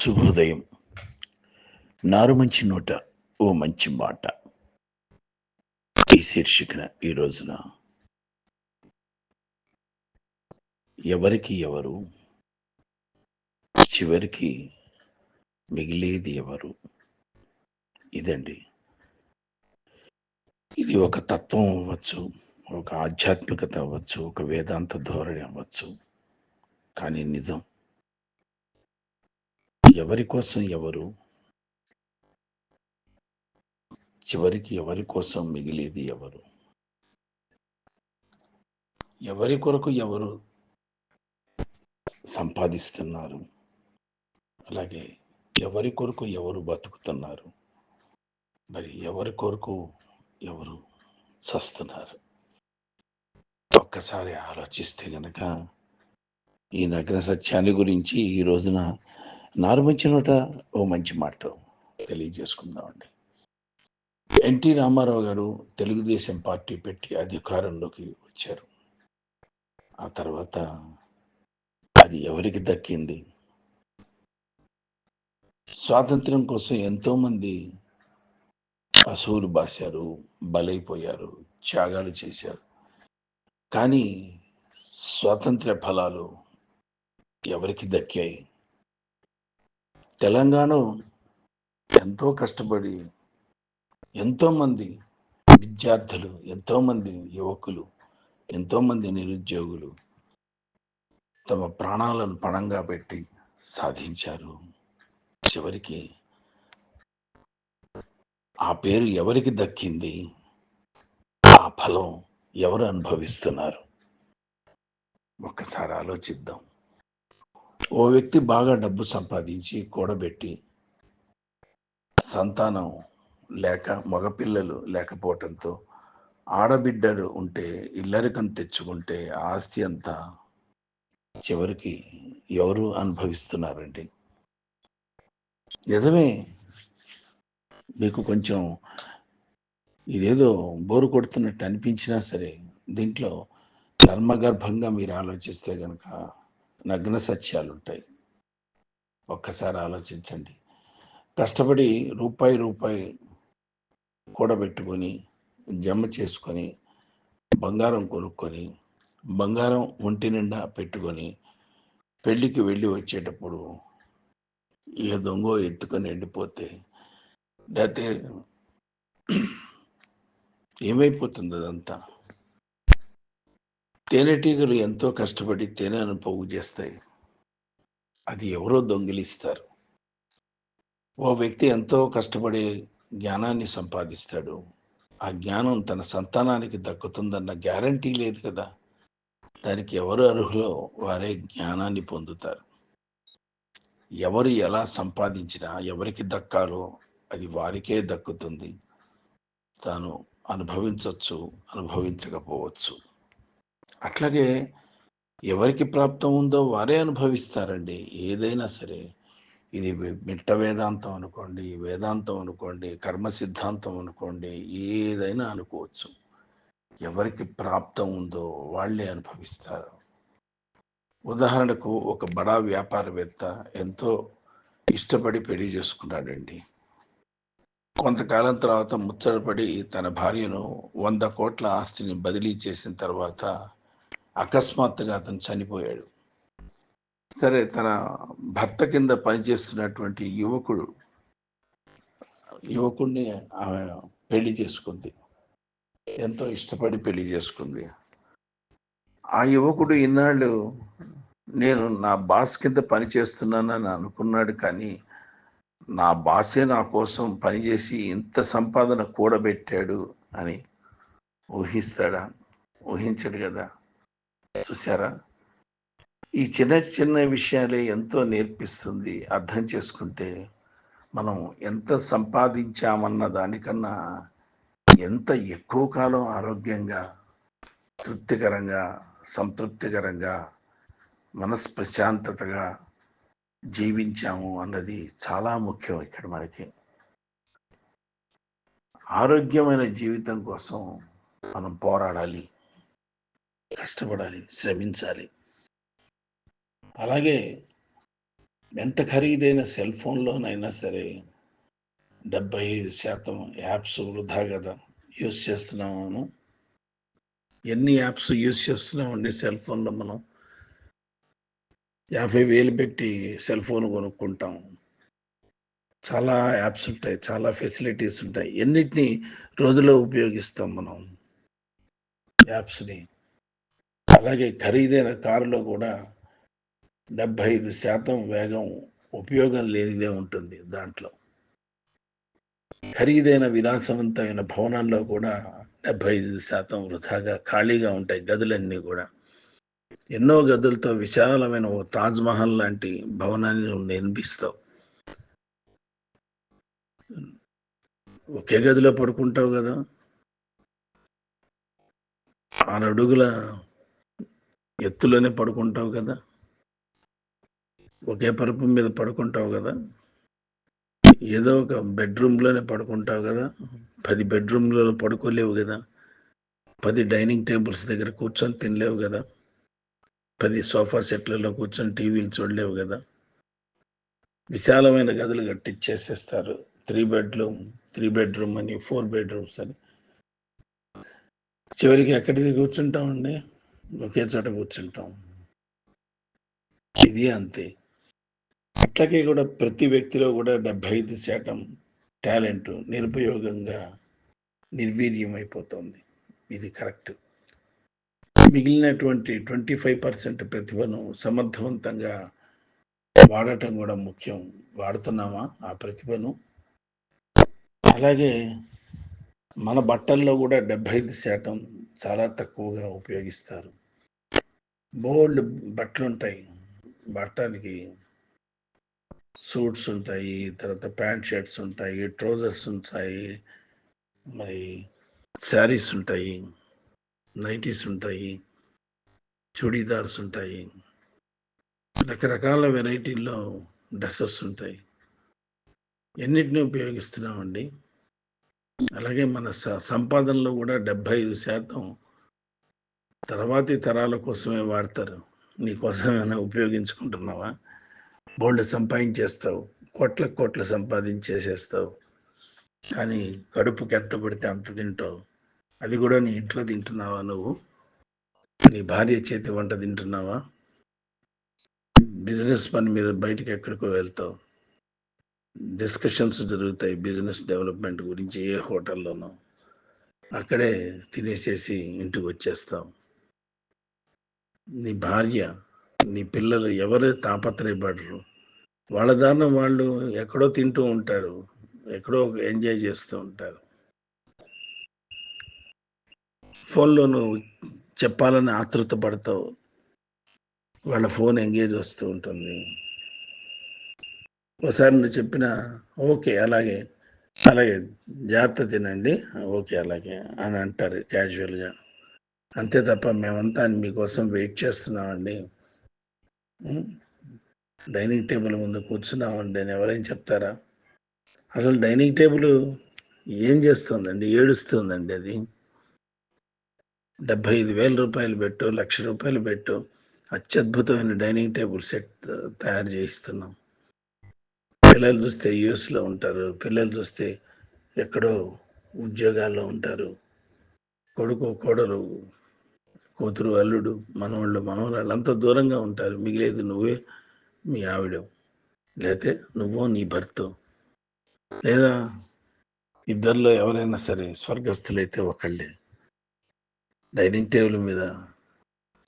శుభోదయం నారు మంచి నోట ఓ మంచి మాట. ఈ శీర్షికన ఈ రోజున ఎవరికి ఎవరు చివరికి మిగిలేది ఎవరు? ఇదండి. ఇది ఒక తత్వం అవ్వచ్చు ఒక ఆధ్యాత్మికత అవ్వచ్చు ఒక వేదాంత ధోరణి అవ్వచ్చు కానీ నిజం ఎవరి కోసం ఎవరు? చివరికి ఎవరి కోసం మిగిలేది ఎవరు? ఎవరి కొరకు ఎవరు సంపాదిస్తున్నారు? అలాగే ఎవరి కొరకు ఎవరు బతుకుతున్నారు? మరి ఎవరి కొరకు ఎవరు చస్తున్నారు? ఒక్కసారి ఆలోచిస్తే గనక ఈ నగ్న సత్యాన్ని గురించి ఈ రోజున నారుమంచినట ఓ మంచి మాట తెలియజేసుకుందామండి. ఎన్టీ రామారావు గారు తెలుగుదేశం పార్టీ పెట్టి అధికారంలోకి వచ్చారు. ఆ తర్వాత అది ఎవరికి దక్కింది? స్వాతంత్రం కోసం ఎంతోమంది అసూలు బాశారు బలైపోయారు త్యాగాలు చేశారు. కానీ స్వాతంత్ర ఫలాలు ఎవరికి దక్కాయి? తెలంగాణ ఎంతో కష్టపడి ఎంతోమంది విద్యార్థులు ఎంతోమంది యువకులు ఎంతోమంది నిరుద్యోగులు తమ ప్రాణాలను పణంగా పెట్టి సాధించారు. చివరికి ఆ పేరు ఎవరికి దక్కింది? ఆ ఫలం ఎవరు అనుభవిస్తున్నారు? ఒక్కసారి ఆలోచిద్దాం. ఓ వ్యక్తి బాగా డబ్బు సంపాదించి కూడబెట్టి సంతానం లేక మగపిల్లలు లేకపోవటంతో ఆడబిడ్డలు ఉంటే ఇల్లరికం తెచ్చుకుంటే ఆస్తి అంతా చివరికి ఎవరు అనుభవిస్తున్నారండి? నిజమే. మీకు కొంచెం ఇదేదో బోరు కొడుతున్నట్టు అనిపించినా సరే దీంట్లో కర్మగర్భంగా మీరు ఆలోచిస్తే కనుక నగ్న సత్యాలు ఉంటాయి ఒక్కసారి ఆలోచించండి. కష్టపడి రూపాయి రూపాయి కూడబెట్టుకొని జమ చేసుకొని బంగారం కొనుక్కొని బంగారం ఒంటి నిండా పెట్టుకొని పెళ్ళికి వెళ్ళి వచ్చేటప్పుడు ఏ దొంగో ఎత్తుకొని ఎండిపోతే లేకపోతే ఏమైపోతుంది అదంతా? తేనెటీగలు ఎంతో కష్టపడి తేనెను పోగు చేస్తాయి. అది ఎవరో దొంగిలిస్తారు. ఓ వ్యక్తి ఎంతో కష్టపడి జ్ఞానాన్ని సంపాదిస్తాడు. ఆ జ్ఞానం తన సంతానానికి దక్కుతుందన్న గ్యారంటీ లేదు కదా. దానికి ఎవరు అర్హులో వారే జ్ఞానాన్ని పొందుతారు. ఎవరు ఎలా సంపాదించినా ఎవరికి దక్కాలో అది వారికే దక్కుతుంది. తాను అనుభవించవచ్చు అనుభవించకపోవచ్చు. అట్లాగే ఎవరికి ప్రాప్తం ఉందో వారే అనుభవిస్తారండి. ఏదైనా సరే. ఇది మిట్ట వేదాంతం అనుకోండి వేదాంతం అనుకోండి కర్మ సిద్ధాంతం అనుకోండి ఏదైనా అనుకోవచ్చు. ఎవరికి ప్రాప్తం ఉందో వాళ్ళే అనుభవిస్తారు. ఉదాహరణకు ఒక బడా వ్యాపారవేత్త ఎంతో ఇష్టపడి పెళ్ళి చేసుకున్నాడండి. కొంతకాలం తర్వాత ముచ్చటపడి తన భార్యను వంద కోట్ల ఆస్తిని బదిలీ చేసిన తర్వాత అకస్మాత్తుగా అతను చనిపోయాడు. సరే తన భర్త కింద పనిచేస్తున్నటువంటి యువకుడు యువకుడిని ఆమె పెళ్ళి చేసుకుంది. ఎంతో ఇష్టపడి పెళ్ళి చేసుకుంది. ఆ యువకుడు ఇన్నాళ్ళు నేను నా బాస్ కింద పని చేస్తున్నానని అనుకున్నాడు కానీ నా బాసే నా కోసం పనిచేసి ఇంత సంపాదన కూడబెట్టాడు అని ఊహిస్తాడా? ఊహించడు కదా. చూసారా? ఈ చిన్న చిన్న విషయాలే ఎంతో నేర్పిస్తుంది. అర్థం చేసుకుంటే మనం ఎంత సంపాదించామన్న దానికన్నా ఎంత ఎక్కువ కాలం ఆరోగ్యంగా తృప్తికరంగా సంతృప్తికరంగా మనస్ప్రశాంతతగా జీవించాము అన్నది చాలా ముఖ్యం ఇక్కడ మనకి. ఆరోగ్యమైన జీవితం కోసం మనం పోరాడాలి. కష్టపడాలి శ్రమించాలి. అలాగే ఎంత ఖరీదైన సెల్ ఫోన్లోనైనా సరే డెబ్బై ఐదు శాతం యాప్స్ వృధా కదా యూస్ చేస్తున్నాము ఎన్ని యాప్స్ యూస్ చేస్తున్నామండి సెల్ ఫోన్లో మనం? యాభై వేలు పెట్టి సెల్ ఫోన్ కొనుక్కుంటాం. చాలా యాప్స్ ఉంటాయి చాలా ఫెసిలిటీస్ ఉంటాయి. ఎన్నిటిని రోజులో ఉపయోగిస్తాం మనం? యాప్స్ని. అలాగే ఖరీదైన కారులో కూడా డెబ్బై ఐదు శాతం వేగం ఉపయోగం లేనిదే ఉంటుంది దాంట్లో. ఖరీదైన విలాసవంతమైన భవనాల్లో కూడా డెబ్బై ఐదు శాతం వృధాగా ఖాళీగా ఉంటాయి గదులన్నీ కూడా. ఎన్నో గదులతో విశాలమైన ఓ తాజ్మహల్ లాంటి భవనాన్ని నువ్వు నిర్మిస్తావు. ఒకే గదిలో పడుకుంటావు కదా. ఆరు అడుగుల ఎత్తులోనే పడుకుంటావు కదా? ఒకే పరుపు మీద పడుకుంటావు కదా? ఏదో ఒక బెడ్రూమ్లోనే పడుకుంటావు కదా? పది బెడ్రూమ్లలో పడుకోలేవు కదా? పది డైనింగ్ టేబుల్స్ దగ్గర కూర్చొని తినలేవు కదా? పది సోఫా సెట్లలో కూర్చొని టీవీలు చూడలేవు కదా? విశాలమైన గదులు కట్టిచ్చేసేస్తారు. త్రీ బెడ్రూమ్ త్రీ బెడ్రూమ్ అని ఫోర్ బెడ్రూమ్స్ అని. చివరికి ఎక్కడికి కూర్చుంటామండి? ఒకే చోట కూర్చుంటాం. ఇది అంతే. అట్లాగే కూడా ప్రతి వ్యక్తిలో కూడా డెబ్బై ఐదు శాతం టాలెంట్ నిరుపయోగంగా నిర్వీర్యమైపోతుంది. ఇది కరెక్ట్. మిగిలినటువంటి ట్వంటీ ఫైవ్ పర్సెంట్ ప్రతిభను సమర్థవంతంగా వాడటం కూడా ముఖ్యం. వాడుతున్నామా ఆ ప్రతిభను? అలాగే మన బట్టల్లో కూడా డెబ్బై ఐదు శాతం చాలా తక్కువగా ఉపయోగిస్తారు. బోల్డ్ బట్టలు ఉంటాయి. బట్టలకి సూట్స్ ఉంటాయి తర్వాత ప్యాంట్ షర్ట్స్ ఉంటాయి ట్రౌజర్స్ ఉంటాయి మరి శారీస్ ఉంటాయి నైటీస్ ఉంటాయి చుడీదార్స్ ఉంటాయి. రకరకాల వెరైటీల్లో డ్రెస్సెస్ ఉంటాయి. ఎన్నిటిని ఉపయోగిస్తున్నామండి? అలాగే మన స సంపాదనలో కూడా డెబ్భై ఐదు శాతం తర్వాతి తరాల కోసమే వాడతారు. నీ ఉపయోగించుకుంటున్నావా? బోల్డ్ సంపాదించేస్తావు. కోట్ల కోట్ల సంపాదించేసేస్తావు. కానీ కడుపుకి ఎంత పడితే అంత తింటావు. అది కూడా నీ ఇంట్లో తింటున్నావా నువ్వు? నీ భార్య చేతి వంట తింటున్నావా? బిజినెస్ పని మీద బయటకు ఎక్కడికో వెళ్తావు. డిస్కషన్స్ జరుగుతాయి బిజినెస్ డెవలప్మెంట్ గురించి ఏ హోటల్లోనో. అక్కడే తినేసేసి ఇంటికి వచ్చేస్తాం నీ భార్య నీ పిల్లలు ఎవరు తాపత్రయపడరు. వాళ్ళ దారిన వాళ్ళు ఎక్కడో తింటూ ఉంటారు ఎక్కడో ఎంజాయ్ చేస్తూ ఉంటారు. ఫోన్లో నువ్వు చెప్పాలని ఆతృత పడతావు. వాళ్ళ ఫోన్ ఎంగేజ్ వస్తూ ఉంటుంది. ఒకసారి నువ్వు చెప్పిన ఓకే అలాగే అలాగే జాగ్రత్త తినండి ఓకే అలాగే అని అంటారు క్యాజువల్గా అంతే తప్ప మేమంతా మీకోసం వెయిట్ చేస్తున్నామండి. డైనింగ్ టేబుల్ ముందు కూర్చున్నామండి అని ఎవరైనా చెప్తారా? అసలు డైనింగ్ టేబుల్ ఏం చేస్తుందండి? ఏడుస్తుందండి అది? డెబ్భై ఐదు వేల రూపాయలు పెట్టు లక్ష రూపాయలు పెట్టు. అత్యద్భుతమైన డైనింగ్ టేబుల్ సెట్ తయారు చేయిస్తున్నాం. పిల్లలు చూస్తే యూఎస్లో ఉంటారు. పిల్లలు చూస్తే ఎక్కడో ఉద్యోగాల్లో ఉంటారు. కొడుకు కోడలు కూతురు అల్లుడు మనవాళ్ళు మనవరాళ్ళు అంత దూరంగా ఉంటారు. మిగిలేదు నువ్వే మీ ఆవిడ. లేతే నువ్వు నీ భర్త. లేదా ఇద్దరిలో ఎవరైనా సరే స్వర్గస్థులైతే ఒకళ్ళే. డైనింగ్ టేబుల్ మీద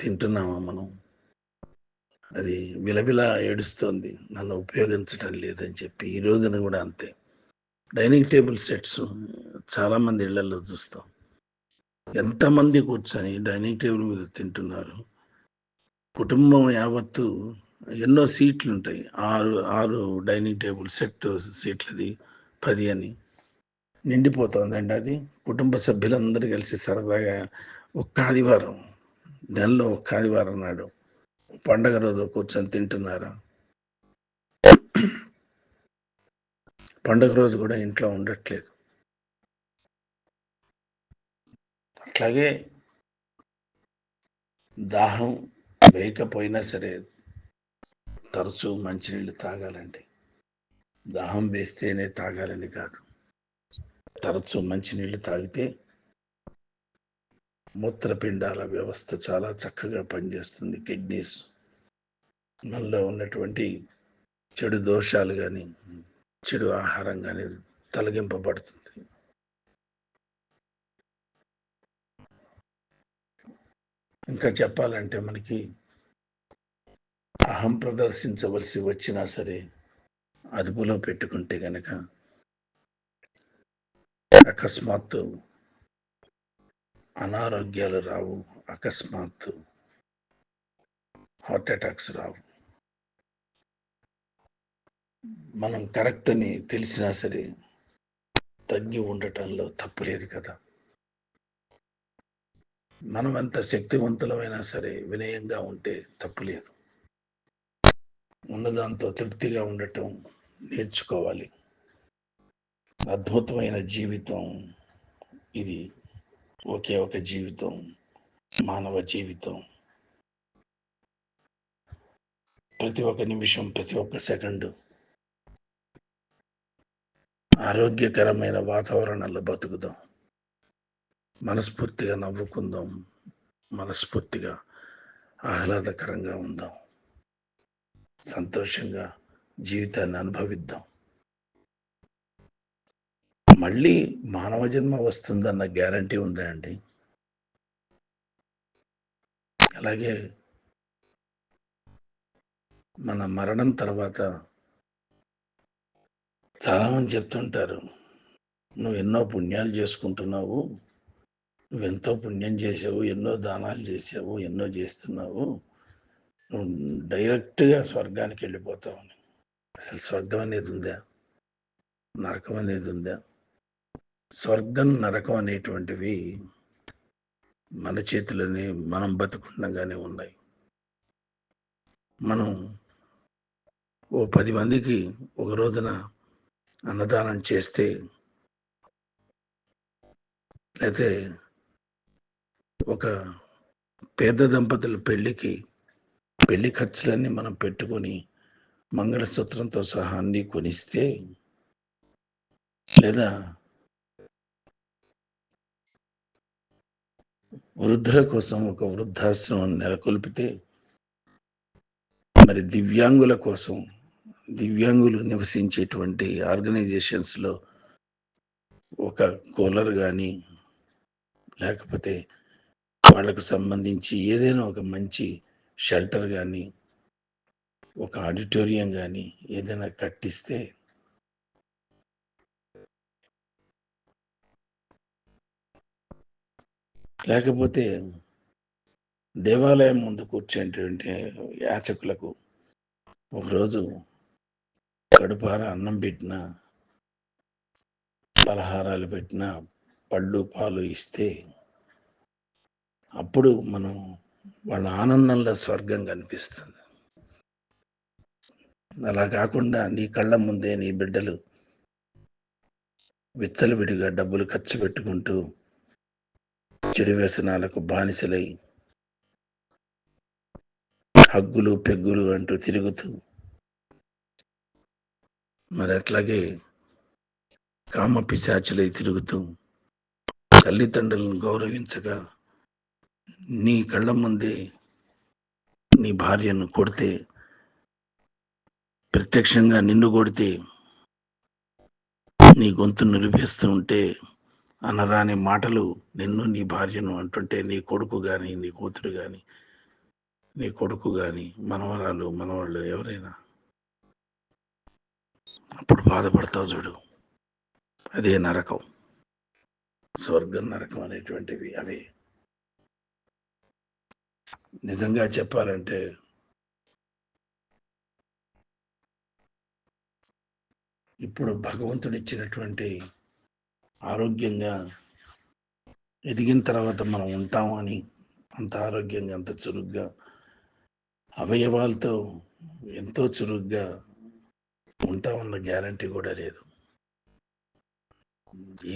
తింటున్నామా మనం? అది విలవిలా ఏడుస్తోంది. నన్ను ఉపయోగించడం లేదని చెప్పి ఈ రోజున కూడా అంతే. డైనింగ్ టేబుల్ సెట్స్ చాలామంది ఇళ్ళలో చూస్తాం. ఎంతమంది కూర్చొని డైనింగ్ టేబుల్ మీద తింటున్నారు? కుటుంబం యావత్తు ఎన్నో సీట్లు ఉంటాయి ఆరు ఆరు డైనింగ్ టేబుల్ సెట్ సీట్లది పది అని. నిండిపోతుందండి అది. కుటుంబ సభ్యులందరూ కలిసి సరదాగా ఒక్క ఆదివారం నెలలో ఒక్క ఆదివారం నాడు పండగ రోజు కూర్చొని తింటున్నారా? పండగ రోజు కూడా ఇంట్లో ఉండట్లేదు. అట్లాగే దాహం వేయకపోయినా సరే తరచూ మంచినీళ్ళు తాగాలండి. దాహం వేస్తేనే తాగాలని కాదు. తరచూ మంచినీళ్ళు తాగితే మూత్రపిండాల వ్యవస్థ చాలా చక్కగా పనిచేస్తుంది. కిడ్నీస్ మనలో ఉన్నటువంటి చెడు దోషాలు కానీ చెడు ఆహారం కానీ తొలగింపబడుతుంది. ఇంకా చెప్పాలంటే మనకి అహం ప్రదర్శించవలసి వచ్చినా సరే అదుపులో పెట్టుకుంటే గనక అకస్మాత్తు అనారోగ్యాలు రావు అకస్మాత్తు హార్ట్ అటాక్స్ రావు. మనం కరెక్ట్ అని తెలిసినా సరే తగ్గి ఉండటంలో తప్పు లేదు కదా. మనం ఎంత శక్తివంతులమైనా సరే వినయంగా ఉంటే తప్పు లేదు. ఉన్నదాంతో తృప్తిగా ఉండటం నేర్చుకోవాలి. అద్భుతమైన జీవితం ఇది. ఒకే ఒక జీవితం మానవ జీవితం. ప్రతి ఒక్క నిమిషం ప్రతి ఒక్క సెకండు ఆరోగ్యకరమైన వాతావరణంలో బతుకుదాం. మనస్ఫూర్తిగా నవ్వుకుందాం. మనస్ఫూర్తిగా ఆహ్లాదకరంగా ఉందాం. సంతోషంగా జీవితాన్ని అనుభవిద్దాం. మళ్ళీ మానవ జన్మ వస్తుందన్న గ్యారంటీ ఉందా అండి? అలాగే మన మరణం తర్వాత చాలామంది చెప్తుంటారు నువ్వు ఎన్నో పుణ్యాలు చేసుకుంటున్నావు నువ్వెంతో పుణ్యం చేసావు ఎన్నో దానాలు చేసావు ఎన్నో చేస్తున్నావు. నువ్వు డైరెక్ట్గా స్వర్గానికి వెళ్ళిపోతావని అసలు స్వర్గం అనేది ఉందా? నరకం అనేది ఉందా? స్వర్గం నరకం అనేటువంటివి మన చేతిలోనే మనం బతుకుండగానే ఉన్నాయి. మనం ఓ పది మందికి ఒక రోజున అన్నదానం చేస్తే అయితే ఒక పేద దంపతుల పెళ్ళికి పెళ్ళి ఖర్చులన్నీ మనం పెట్టుకొని మంగళసూత్రంతో సహా అన్నీ కొనిస్తే లేదా వృద్ధుల కోసం ఒక వృద్ధాశ్రమం నెలకొల్పితే మరి దివ్యాంగుల కోసం దివ్యాంగులు నివసించేటువంటి ఆర్గనైజేషన్స్లో ఒక కూలర్ కానీ లేకపోతే వాళ్ళకు సంబంధించి ఏదైనా ఒక మంచి షెల్టర్ కానీ ఒక ఆడిటోరియం కానీ ఏదైనా కట్టిస్తే లేకపోతే దేవాలయం ముందు కూర్చునేటువంటి యాచకులకు ఒకరోజు కడుపార అన్నం పెట్టిన పలహారాలు పెట్టిన పళ్ళు పాలు ఇస్తే అప్పుడు మనం వాళ్ళ ఆనందంలో స్వర్గం కనిపిస్తుంది. అలా కాకుండా నీ కళ్ళ ముందే నీ బిడ్డలు విచ్చలవిడిగా డబ్బులు ఖర్చు పెట్టుకుంటూ చెడు వ్యసనాలకు బానిసలై హగ్గులు పెగ్గులు అంటూ తిరుగుతూ మరి అట్లాగే కామ పిశాచులై తిరుగుతూ తల్లిదండ్రులను గౌరవించగా నీ కళ్ళ ముందే నీ భార్యను కొడితే ప్రత్యక్షంగా నిన్ను కొడితే నీ గొంతు నిలిపేస్తూ ఉంటే అనరాని మాటలు నిన్ను నీ భార్యను అంటుంటే నీ కొడుకు కానీ నీ కూతురు కానీ నీ కొడుకు కానీ మనవరాలు మనవాళ్ళు ఎవరైనా అప్పుడు బాధపడతావు చూడు. అదే నరకం. స్వర్గం నరకం అనేటువంటివి అవే. నిజంగా చెప్పాలంటే ఇప్పుడు భగవంతుడు ఇచ్చినటువంటి ఆరోగ్యంగా ఎదిగిన తర్వాత మనం ఉంటాము అని అంత ఆరోగ్యంగా అంత చురుగ్గా అవయవాలతో ఎంతో చురుగ్గా ఉంటామన్న గ్యారంటీ కూడా లేదు.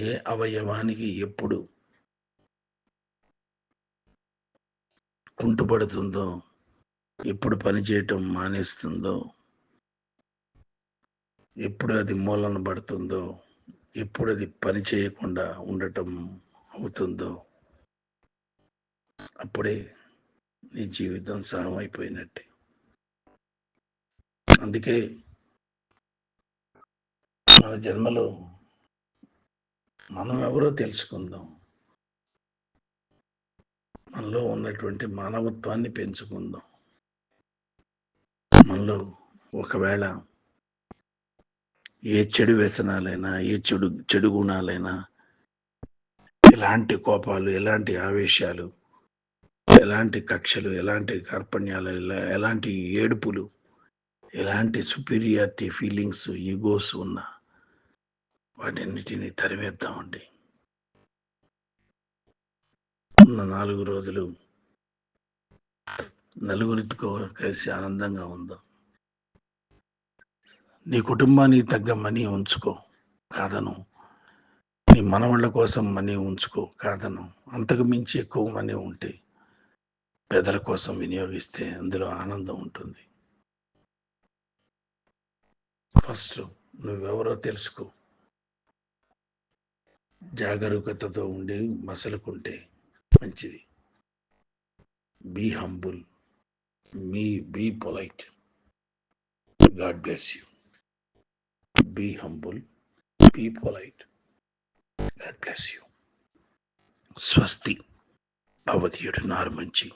ఏ అవయవానికి ఎప్పుడు కుంటుపడుతుందో ఎప్పుడు పని చేయటం మానేస్తుందో ఎప్పుడు అది మూలన పడుతుందో ఎప్పుడు అది పని చేయకుండా ఉండటం అవుతుందో అప్పుడే నీ జీవితం సహం అయిపోయినట్టే అందుకే మన జన్మలో మనం ఎవరో తెలుసుకుందాం. మనలో ఉన్నటువంటి మానవత్వాన్ని పెంచుకుందాం. మనలో ఒకవేళ ఏ చెడు వ్యసనాలైనా ఏ చెడు చెడు గుణాలైనా ఎలాంటి కోపాలు ఎలాంటి ఆవేశాలు ఎలాంటి కక్షలు ఎలాంటి కార్పణ్యాలు ఎలాంటి ఏడుపులు ఎలాంటి సుపీరియారిటీ ఫీలింగ్స్ ఈగోస్ ఉన్నా వాటన్నిటిని తరిమేద్దామండి. ఉన్న నాలుగు రోజులు నలుగురితో కలిసి ఆనందంగా ఉందాం. నీ కుటుంబానికి తగ్గ మనీ ఉంచుకో కాదను. నీ మనవాళ్ళ కోసం మనీ ఉంచుకో కాదను. అంతకు మించి ఎక్కువ మనీ ఉంటే పెదల కోసం వినియోగిస్తే అందులో ఆనందం ఉంటుంది. ఫస్ట్ నువ్వెవరో తెలుసుకో. జాగరూకతతో ఉండి మసలుకుంటే మంచిది. Be humble me be polite God bless you be humble be polite God bless you స్వస్తి భవతీయుడు నారు మంచి